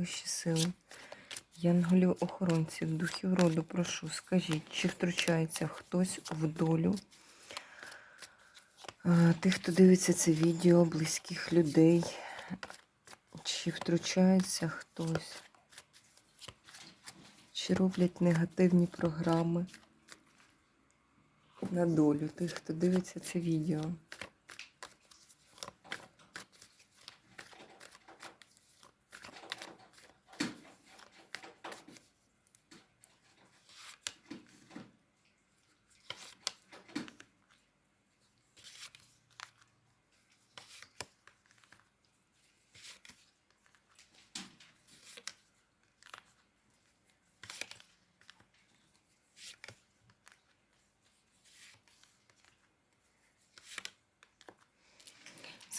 вищі сили. Янголів охоронців, духів роду, прошу, скажіть, чи втручається хтось в долю е, тих, хто дивиться це відео, близьких людей, чи втручається хтось, чи роблять негативні програми на долю тих, хто дивиться це відео.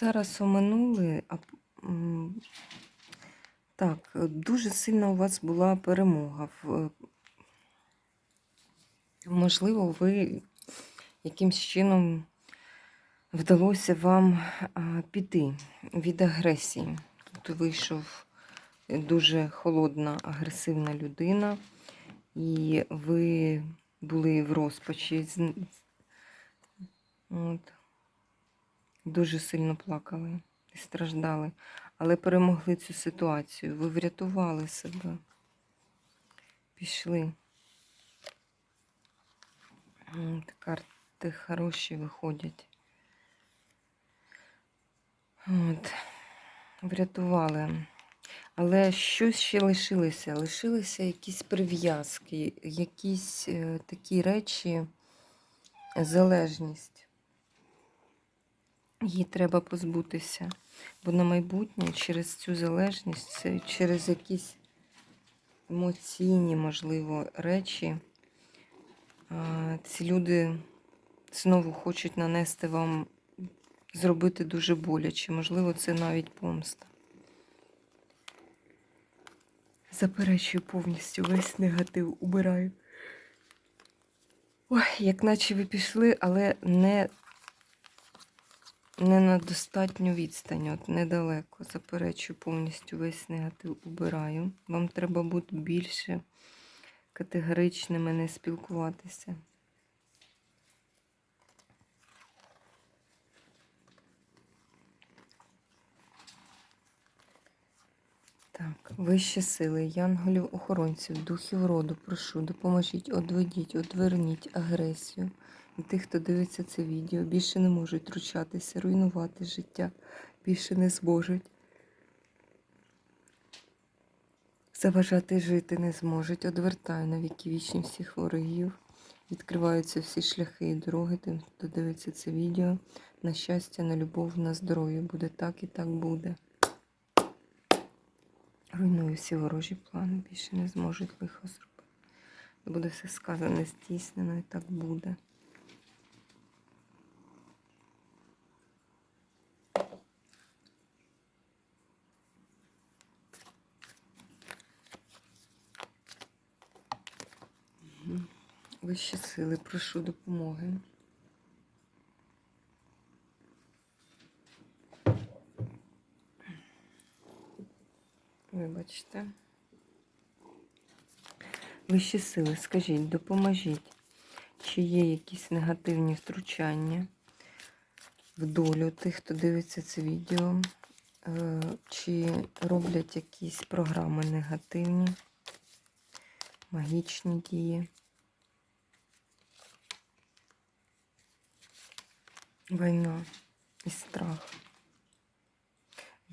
Зараз оминули, а так, дуже сильна у вас була перемога. Е, Можливо, ви якимсь чином вдалося вам піти від агресії. Тут вийшов дуже холодна, агресивна людина, і ви були в розпачі. От. Дуже сильно плакали і страждали, але перемогли цю ситуацію. Ви врятували себе. Пішли. Карти хороші виходять. От. Врятували. Але щось ще лишилося. Лишилися якісь прив'язки, якісь е, такі речі, залежність. Її треба позбутися. Бо на майбутнє через цю залежність, через якісь емоційні, можливо, речі, ці люди знову хочуть нанести вам, зробити дуже боляче. Можливо, це навіть помста. Заперечую повністю весь негатив, убираю. Ой, як наче ви пішли, але не не на достатню відстань, от недалеко. Заперечую повністю весь негатив убираю. Вам треба бути більше категоричними, не спілкуватися. Так, вищі сили, янголів, охоронців, духів роду, прошу, допоможіть, одведіть, одверніть агресію. І тих, хто дивиться це відео, більше не можуть втручатися, руйнувати життя, більше не зможуть. Заважати жити не зможуть. Одвертаю на віки вічні всіх ворогів. Відкриваються всі шляхи і дороги, тим, хто дивиться це відео. На щастя, на любов, на здоров'я. Буде так і так буде. Руйную всі ворожі плани, більше не зможуть лихо зробити. Буде все сказане, здійснено, і так буде. Вищі сили, прошу допомоги. Вибачте. Вищі сили, скажіть, допоможіть, чи є якісь негативні втручання в долю тих, хто дивиться це відео, Е, чи роблять якісь програми негативні, магічні дії. Війна і страх.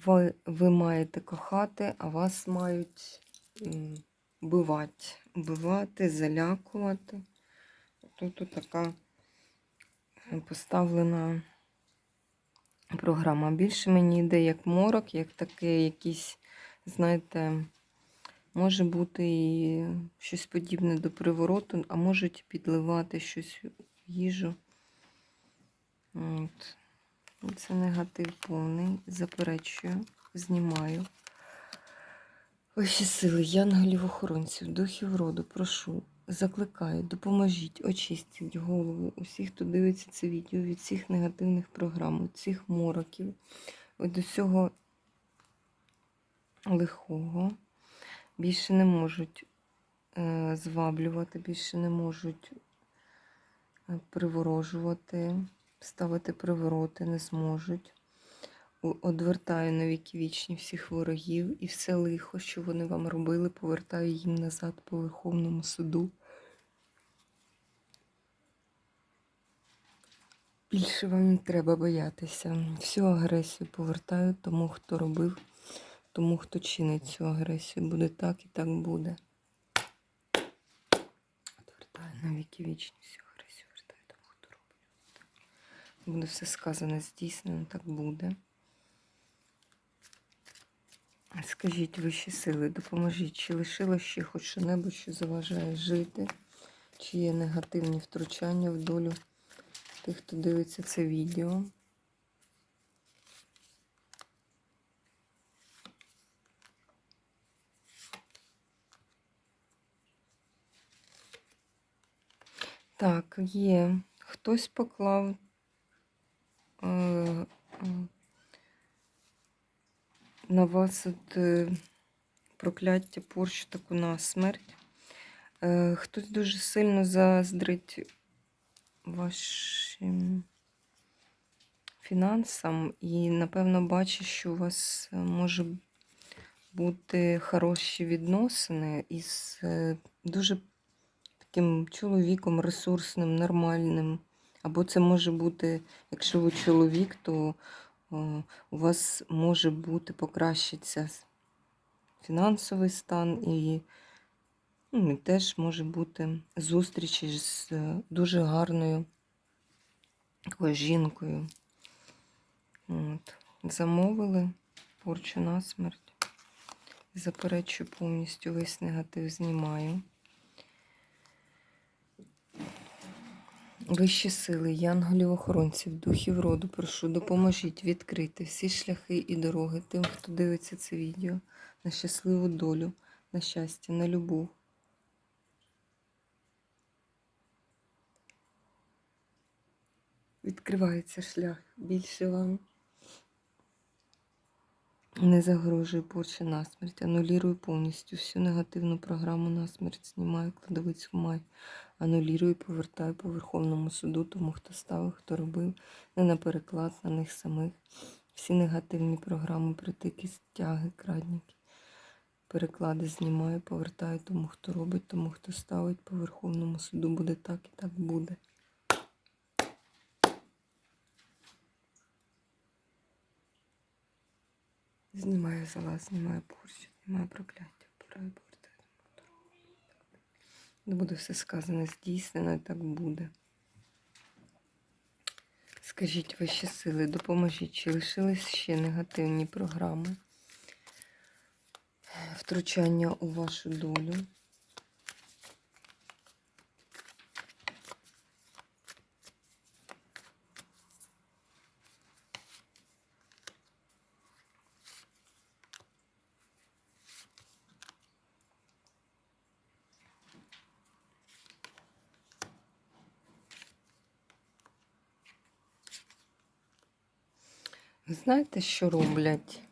Ви, ви маєте кохати, а вас мають м, бивати. Бивати, залякувати. Тут така поставлена програма. Більше мені йде як морок, як такий якийсь, знаєте, Може бути і щось подібне до привороту, а можуть підливати щось в їжу. От. Це негатив повний. Заперечую, знімаю. Вищі сили, янголів охоронців, духів роду, прошу, закликаю, допоможіть, очистіть голову усіх, хто дивиться це відео від всіх негативних програм, від всіх мороків, від усього лихого. Більше не можуть е, зваблювати, більше не можуть е, приворожувати, ставити привороти, не зможуть. Одвертаю на віки вічні всіх ворогів і все лихо, що вони вам робили, повертаю їм назад по Верховному суду. Більше вам не треба боятися. Всю агресію повертаю тому, хто робив, тому, хто чинить цю агресію. Буде так і так буде. Отвертаю на віки вічні всю агресію, вертаю тому, хто робить. Буде все сказане, здійснено, так буде. Скажіть вищі сили, допоможіть, чи лишилось ще хоч що-небудь, що заважає жити, чи є негативні втручання в долю тих, хто дивиться це відео. Так, є. Хтось поклав на вас от, е, прокляття порчу таку на смерть. Е, хтось дуже сильно заздрить вашим фінансам і, напевно, бачить, що у вас е, може бути хороші відносини із е, дуже таким чоловіком ресурсним, нормальним. Або це може бути, якщо ви чоловік, то у вас може бути покращиться фінансовий стан і, ну, теж може бути зустріч з е, дуже гарною такою жінкою. От. Замовили порчу на смерть. Заперечую повністю весь негатив знімаю. Вищі сили, янголів охоронців, духів роду, прошу, допоможіть відкрити всі шляхи і дороги тим, хто дивиться це відео, на щасливу долю, на щастя, на любов. Відкривається шлях більше вам. Не загрожує порча на смерть. Анулірую повністю всю негативну програму на смерть. Знімаю кладовицьку май. Анулірую повертаю по Верховному суду, тому хто ставив, хто робив, не на переклад на них самих. Всі негативні програми, притики, стяги, крадники. Переклади знімаю, повертаю тому, хто робить, тому хто ставить по Верховному суду. Буде так і так буде. Знімаю за знімаю борщ, знімаю прокляття, вправляю. Не буде все сказано, здійснено, і так буде. Скажіть вищі сили, допоможіть, чи лишились ще негативні програми втручання у вашу долю? Знаєте, що роблять?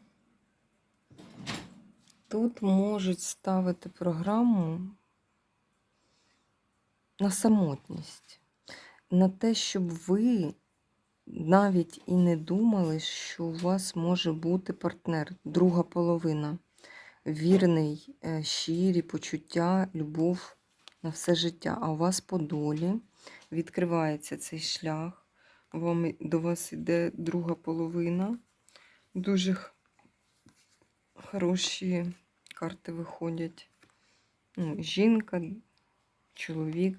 Тут можуть ставити програму на самотність, на те, щоб ви навіть і не думали, що у вас може бути партнер, друга половина, вірний, е, щирі почуття, любов на все життя. А у вас по долі відкривається цей шлях. Вам, до вас іде друга половина. Дуже хороші карти виходять. Ну, жінка, чоловік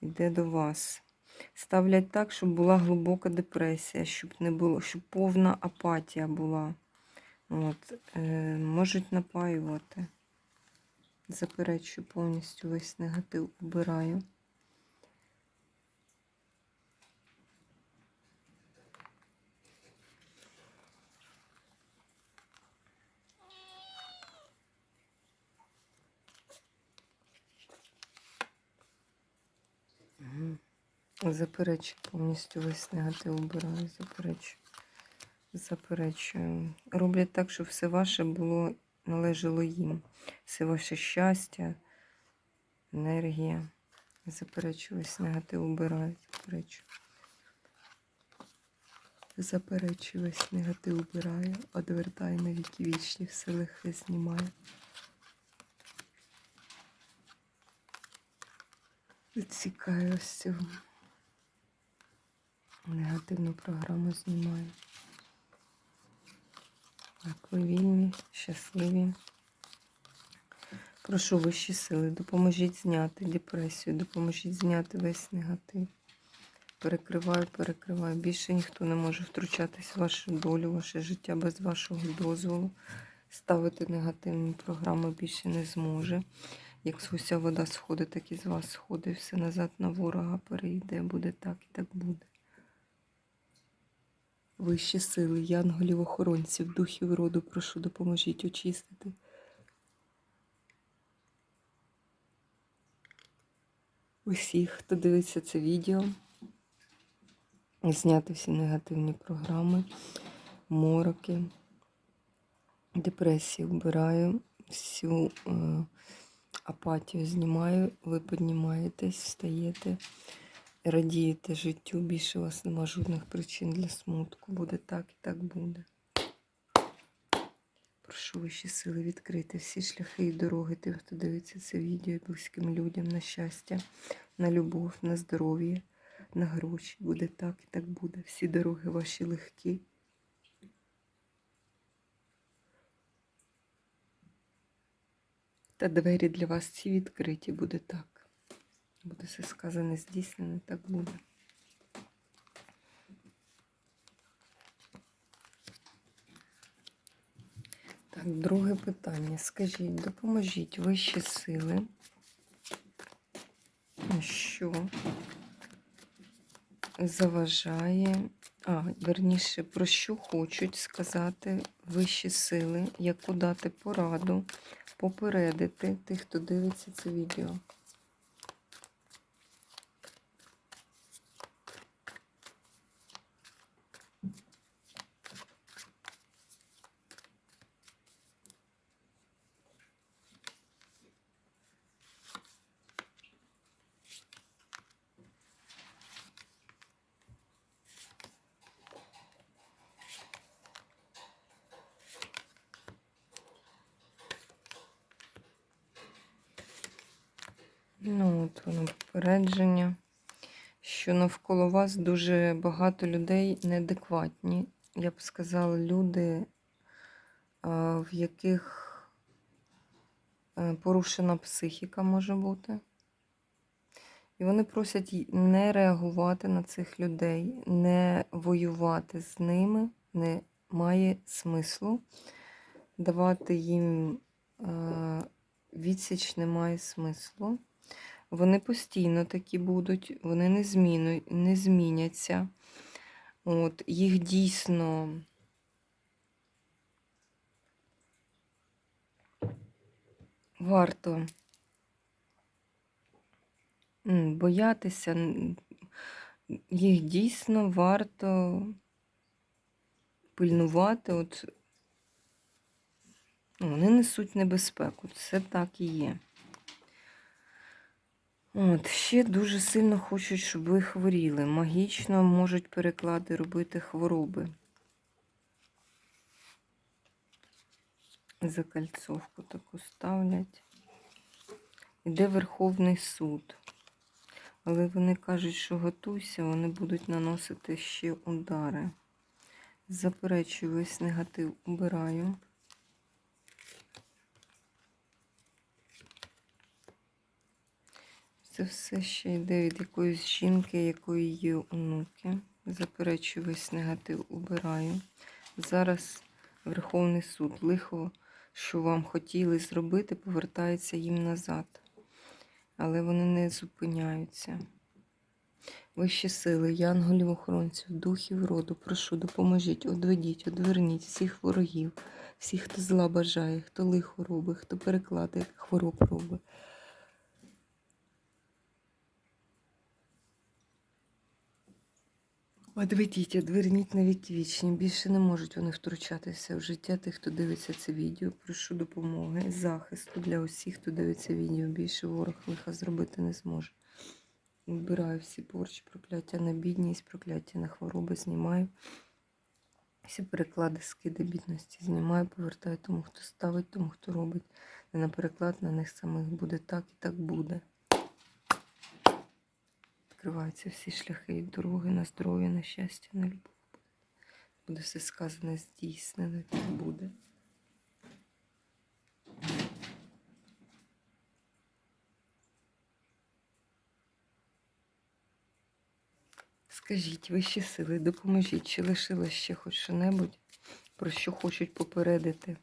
йде до вас. Ставлять так, щоб була глибока депресія, щоб не було, щоб повна апатія була. От, е, можуть напаювати. Заперечую повністю весь негатив убираю. Заперечую повністю весь негатив убираю, заперечую. Заперечую. Роблять так, щоб все ваше було належало їм. Все ваше щастя, енергія. Заперечую весь негатив убираю, заперечую. Заперечую весь негатив убираю, одвертаю на віки вічні, все лихе знімаю. Відсікаю цю негативну програму знімаю. Так, ви вільні, щасливі. Прошу вищі сили, допоможіть зняти депресію, допоможіть зняти весь негатив. Перекриваю, перекриваю. Більше ніхто не може втручатись в вашу долю, ваше життя без вашого дозволу. Ставити негативні програми більше не зможе. Як з гуся вода сходить, так і з вас сходить. Все назад на ворога перейде. Буде так і так буде. Вищі сили, янголів, охоронців, духів роду, прошу, допоможіть очистити. Усіх, хто дивиться це відео, зняти всі негативні програми, мороки, депресію вбираю, всю е, апатію знімаю, ви піднімаєтесь, встаєте, радієте життю, більше у вас нема жодних причин для смутку. Буде так і так буде. Прошу вищі сили відкрити всі шляхи і дороги тим, хто дивиться це відео і близьким людям на щастя, на любов, на здоров'я, на гроші. Буде так і так буде. Всі дороги ваші легкі. Та двері для вас ці відкриті, буде так. Буде все сказане, здійснене, так буде. Так, друге питання. Скажіть, допоможіть вищі сили, що заважає, а, верніше, про що хочуть сказати вищі сили, яку дати пораду, попередити тих, хто дивиться це відео. Ну, от воно попередження, що навколо вас дуже багато людей неадекватні. Я б сказала, люди, в яких е, порушена психіка може бути. І вони просять не реагувати на цих людей, не воювати з ними не має смислу. Давати їм е, відсіч не має смислу. Вони постійно такі будуть, вони не, зміну, не зміняться. От, їх дійсно варто боятися, їх дійсно варто пильнувати. От, ну, вони несуть небезпеку. Це так і є. От, ще дуже сильно хочуть, щоб ви хворіли. Магічно можуть переклади робити хвороби. Закальцовку таку ставлять. Іде Верховний суд. Але вони кажуть, що готуйся, вони будуть наносити ще удари. Заперечую весь негатив, убираю. Це все ще йде від якоїсь жінки, якої є онуки. Заперечую весь негатив, убираю. Зараз Верховний суд лихо що вам хотіли зробити, повертається їм назад. Але вони не зупиняються. Вищі сили, янголів охоронців, духів роду, прошу, допоможіть, одведіть, одверніть всіх ворогів, всіх, хто зла бажає, хто лихо робить, хто перекладає хвороб робить. Одведіть, одверніть навіть вічні. Більше не можуть вони втручатися в життя тих, хто дивиться це відео. Прошу допомоги, захисту для усіх, хто дивиться відео. Більше ворог лиха зробити не зможе. Вбираю всі порчі, прокляття на бідність, прокляття на хвороби знімаю. Всі переклади, скиди бідності знімаю, повертаю тому, хто ставить, тому, хто робить. Не на переклад на них самих буде так і так буде. Відкриваються всі шляхи і дороги на здоров'я, на щастя, на любов. Буде все сказане, здійснено, так буде. Скажіть, вищі сили, допоможіть, чи лишилось ще хоч що-небудь, про що хочуть попередити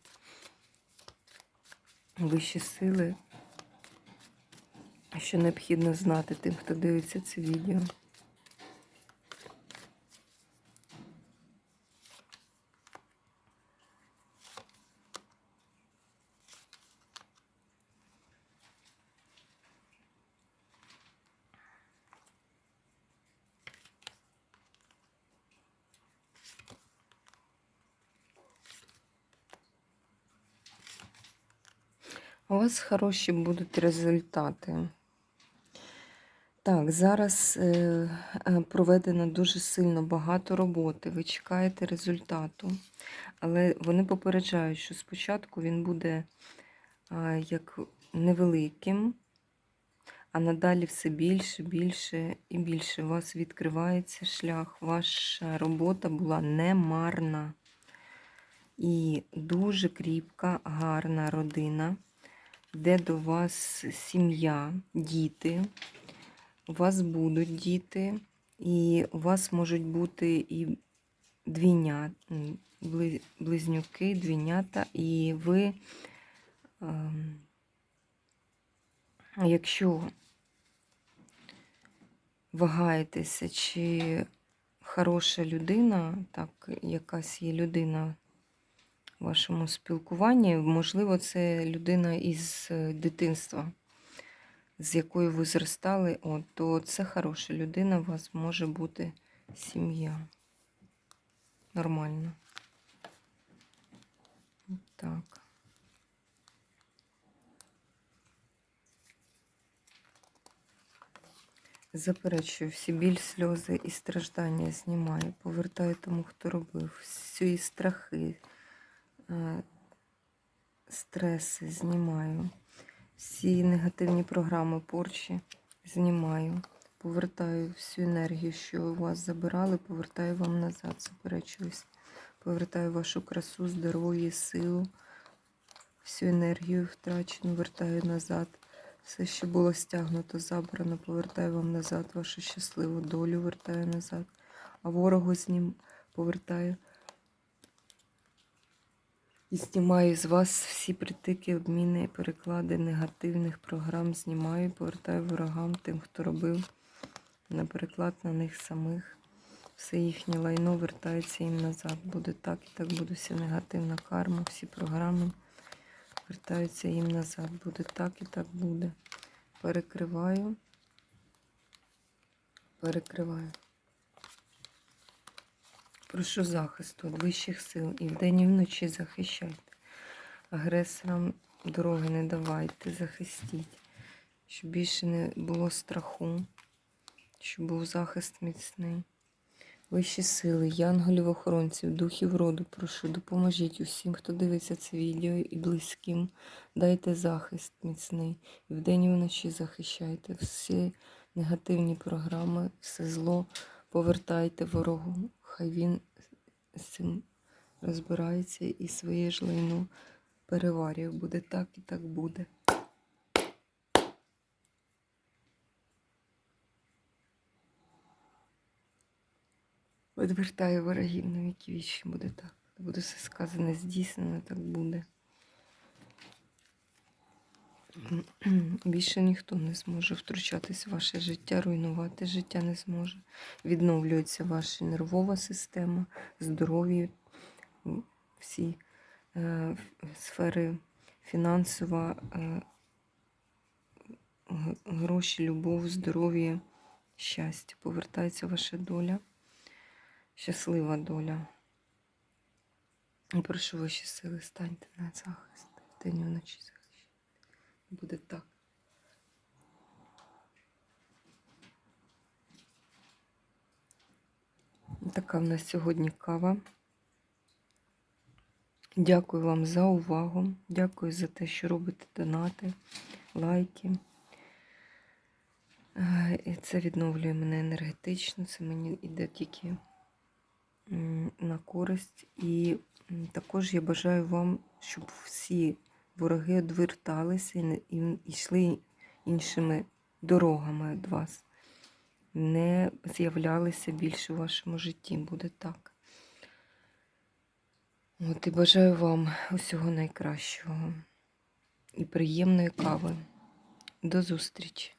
вищі сили, що необхідно знати тим, хто дивиться це відео. У вас хороші будуть результати. Так, зараз е, е, проведено дуже сильно багато роботи. Ви чекаєте результату. Але вони попереджають, що спочатку він буде як невеликим, а надалі все більше, більше і більше. У вас відкривається шлях. Ваша робота була немарна. І дуже кріпка, гарна родина де до вас сім'я, діти, у вас будуть діти, і у вас можуть бути і двійня, близнюки, двійнята, і ви, ем, якщо вагаєтеся, чи хороша людина, так, якась є людина вашому спілкуванні. Можливо, це людина із е, дитинства, з якою ви зростали, От, то це хороша людина, у вас може бути сім'я. Нормально. Так. Заперечую, всі біль, сльози і страждання знімаю, повертаю тому, хто робив, всі страхи, Е, стреси знімаю. Всі негативні програми порчі знімаю. Повертаю всю енергію, що у вас забирали, повертаю вам назад, заперечуюсь. Повертаю вашу красу, здоров'я, силу, всю енергію втрачену, вертаю назад. Все, що було стягнуто, забрано, повертаю вам назад, вашу щасливу долю вертаю назад. А ворогу з ним повертаю. І знімаю з вас всі притики, обміни, переклади негативних програм. Знімаю, повертаю ворогам тим, хто робив на переклад на них самих. Все їхнє лайно вертається їм назад. Буде так і так буде вся негативна карма, всі програми вертаються їм назад. Буде так і так буде. Перекриваю, перекриваю. Прошу захисту від вищих сил і вдень і вночі захищайте. Агресорам дороги не давайте, захистіть, щоб більше не було страху, щоб був захист міцний. Вищі сили, янголів, охоронців, духів роду, прошу, допоможіть усім, хто дивиться це відео і близьким. Дайте захист міцний. І вдень і вночі захищайте всі негативні програми, все зло повертайте ворогу. Хай він з цим розбирається і своє ж лайно переварює. Буде так і так буде. Відвертаю ворогів на віки вічі, буде так. Буде все сказане, здійснено, так буде. Більше ніхто не зможе втручатись в ваше життя, руйнувати життя не зможе. Відновлюється ваша нервова система, здоров'я, всі е, сфери фінансова, е, гроші, любов, здоров'я, щастя. Повертається ваша доля, щаслива доля. Прошу ваші сили, станьте на захист. Вдень і вночі. Буде так. Така в нас сьогодні кава. Дякую вам за увагу. Дякую за те, що робите донати, лайки. Е, І це відновлює мене енергетично. Це мені йде тільки на користь. І також я бажаю вам, щоб всі вороги одверталися і йшли іншими дорогами від вас. Не з'являлися більше в вашому житті. Буде так. От і бажаю вам усього найкращого і приємної кави. До зустрічі!